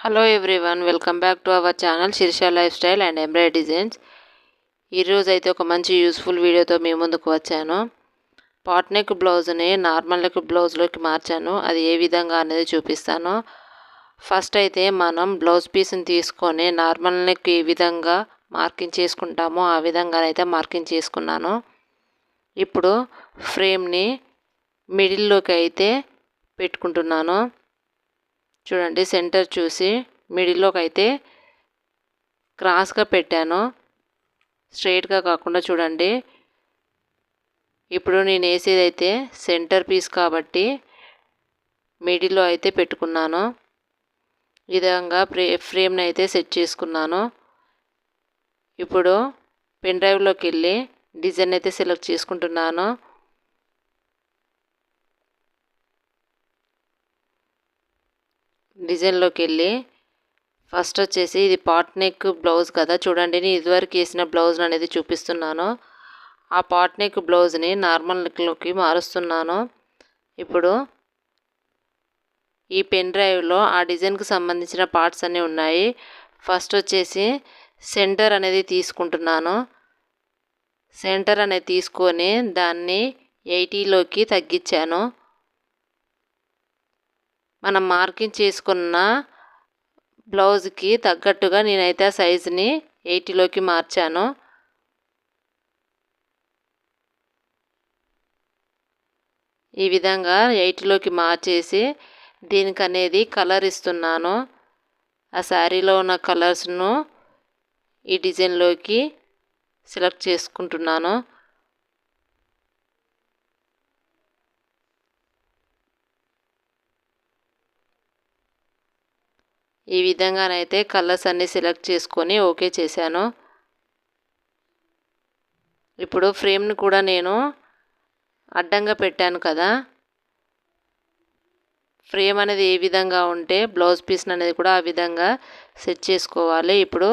Hello everyone welcome back to our channel Shirsha lifestyle and embroidery designs ఈరోజు అయితే ఒక మంచి యూస్ఫుల్ వీడియోతో మీ ముందుకు వచ్చాను. పాట్ నెక్ బ్లౌజ్ని నార్మల్ నెక్ బ్లౌజ్లోకి మార్చాను. అది ఏ విధంగా అనేది చూపిస్తాను. ఫస్ట్ అయితే మనం బ్లౌజ్ పీస్ని తీసుకొని నార్మల్ నెక్ ఏ విధంగా మార్కింగ్ చేసుకుంటామో ఆ విధంగానైతే మార్కింగ్ చేసుకున్నాను. ఇప్పుడు ఫ్రేమ్ని మిడిల్లోకి అయితే పెట్టుకుంటున్నాను. చూడండి సెంటర్ చూసి మిడిల్లోకి అయితే క్రాస్గా పెట్టాను. స్ట్రైట్గా కాకుండా చూడండి. ఇప్పుడు నేను వేసేదైతే సెంటర్ పీస్ కాబట్టి మిడిల్లో అయితే పెట్టుకున్నాను. ఈ విధంగా ఫ్రే ఫ్రేమ్ని అయితే సెట్ చేసుకున్నాను. ఇప్పుడు పెన్ డ్రైవ్లోకి వెళ్ళి డిజైన్ అయితే సెలెక్ట్ చేసుకుంటున్నాను. డిజైన్లోకి వెళ్ళి ఫస్ట్ వచ్చేసి ఇది పాట్ నెక్ బ్లౌజ్ కదా చూడండి నేను ఇదివరకు వేసిన బ్లౌజ్ అనేది చూపిస్తున్నాను. ఆ పాట్ నెక్ బ్లౌజ్ని నార్మల్ నెక్లోకి మారుస్తున్నాను. ఇప్పుడు ఈ పెన్ డ్రైవ్లో ఆ డిజైన్కి సంబంధించిన పార్ట్స్ అన్నీ ఉన్నాయి. ఫస్ట్ వచ్చేసి సెంటర్ అనేది తీసుకుంటున్నాను. సెంటర్ అనేది తీసుకొని దాన్ని ఎయిటీలోకి తగ్గించాను. మనం మార్కింగ్ చేసుకున్న బ్లౌజ్కి తగ్గట్టుగా నేనైతే ఆ సైజుని ఎయిటీలోకి మార్చాను. ఈ విధంగా ఎయిటీలోకి మార్చేసి దీనికి అనేది కలర్ ఇస్తున్నాను. ఆ శారీలో ఉన్న కలర్స్ను ఈ డిజైన్లోకి సెలెక్ట్ చేసుకుంటున్నాను. ఈ విధంగానైతే కలర్స్ అన్నీ సెలెక్ట్ చేసుకొని ఓకే చేశాను. ఇప్పుడు ఫ్రేమ్ని కూడా నేను అడ్డంగా పెట్టాను కదా. ఫ్రేమ్ అనేది ఏ విధంగా ఉంటే బ్లౌజ్ పీస్ అనేది కూడా ఆ విధంగా సెట్ చేసుకోవాలి. ఇప్పుడు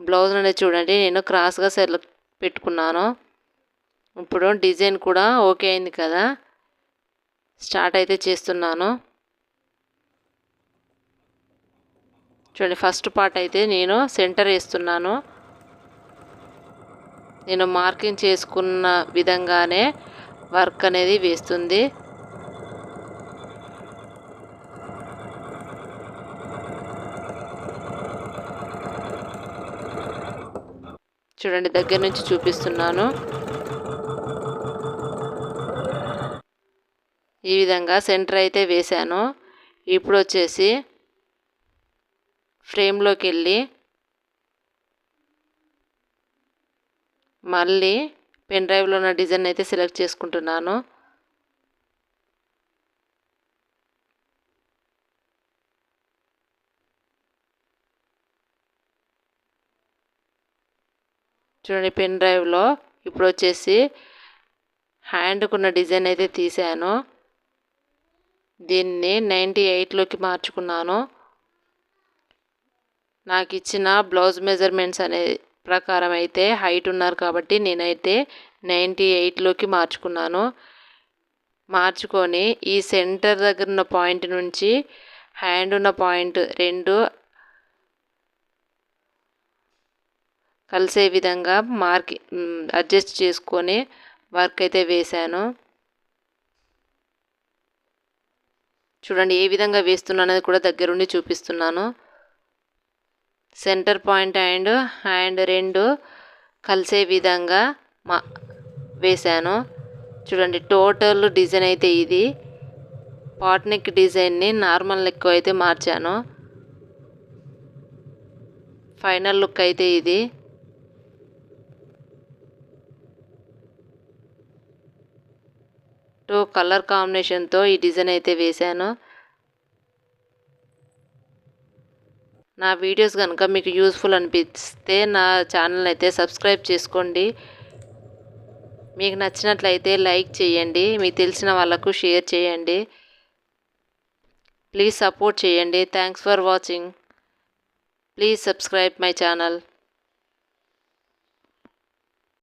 బ్లౌజ్ అనేది చూడండి నేను క్రాస్గా సెలెక్ట్ పెట్టుకున్నాను. ఇప్పుడు డిజైన్ కూడా ఓకే అయింది కదా. స్టార్ట్ అయితే చేస్తున్నాను. చూడండి ఫస్ట్ పార్ట్ అయితే నేను సెంటర్ వేస్తున్నాను. నేను మార్కింగ్ చేసుకున్న విధంగానే వర్క్ అనేది వేస్తుంది. చూడండి దగ్గర నుంచి చూపిస్తున్నాను. ఈ విధంగా సెంటర్ అయితే వేశాను. ఇప్పుడు వచ్చేసి ఫ్రేమ్లోకి వెళ్ళి మళ్ళీ పెన్ డ్రైవ్లో ఉన్న డిజైన్ అయితే సెలెక్ట్ చేసుకుంటున్నాను. చూడండి పెన్ డ్రైవ్లో ఇప్పుడు వచ్చేసి హ్యాండ్కున్న డిజైన్ అయితే తీసాను. దీన్ని నైంటీ ఎయిట్లోకి మార్చుకున్నాను. నాకు ఇచ్చిన బ్లౌజ్ మెజర్మెంట్స్ అనే ప్రకారం అయితే హైట్ ఉన్నారు కాబట్టి నేనైతే నైంటీ ఎయిట్లోకి మార్చుకున్నాను. మార్చుకొని ఈ సెంటర్ దగ్గర ఉన్న పాయింట్ నుంచి హ్యాండ్ ఉన్న పాయింట్ రెండు కలిసే విధంగా మార్కి అడ్జస్ట్ చేసుకొని వర్క్ అయితే వేశాను. చూడండి ఏ విధంగా వేస్తున్నాను అనేది కూడా దగ్గరుండి చూపిస్తున్నాను. సెంటర్ పాయింట్ అండ్ అండ్ రెండు కలిసే విధంగా మా వేశాను. చూడండి టోటల్ డిజైన్ అయితే ఇది. పాట్నిక్ డిజైన్ని నార్మల్ నెక్ అయితే మార్చాను. ఫైనల్ లుక్ అయితే ఇది. టూ కలర్ కాంబినేషన్తో ఈ డిజైన్ అయితే వేశాను. నా వీడియోస్ కనుక మీకు యూస్ఫుల్ అనిపిస్తే నా ఛానల్ అయితే సబ్స్క్రైబ్ చేసుకోండి. మీకు నచ్చినట్లయితే లైక్ చేయండి. మీకు తెలిసిన వాళ్ళకు షేర్ చేయండి. ప్లీజ్ సపోర్ట్ చేయండి. Thanks for watching. Please subscribe my channel.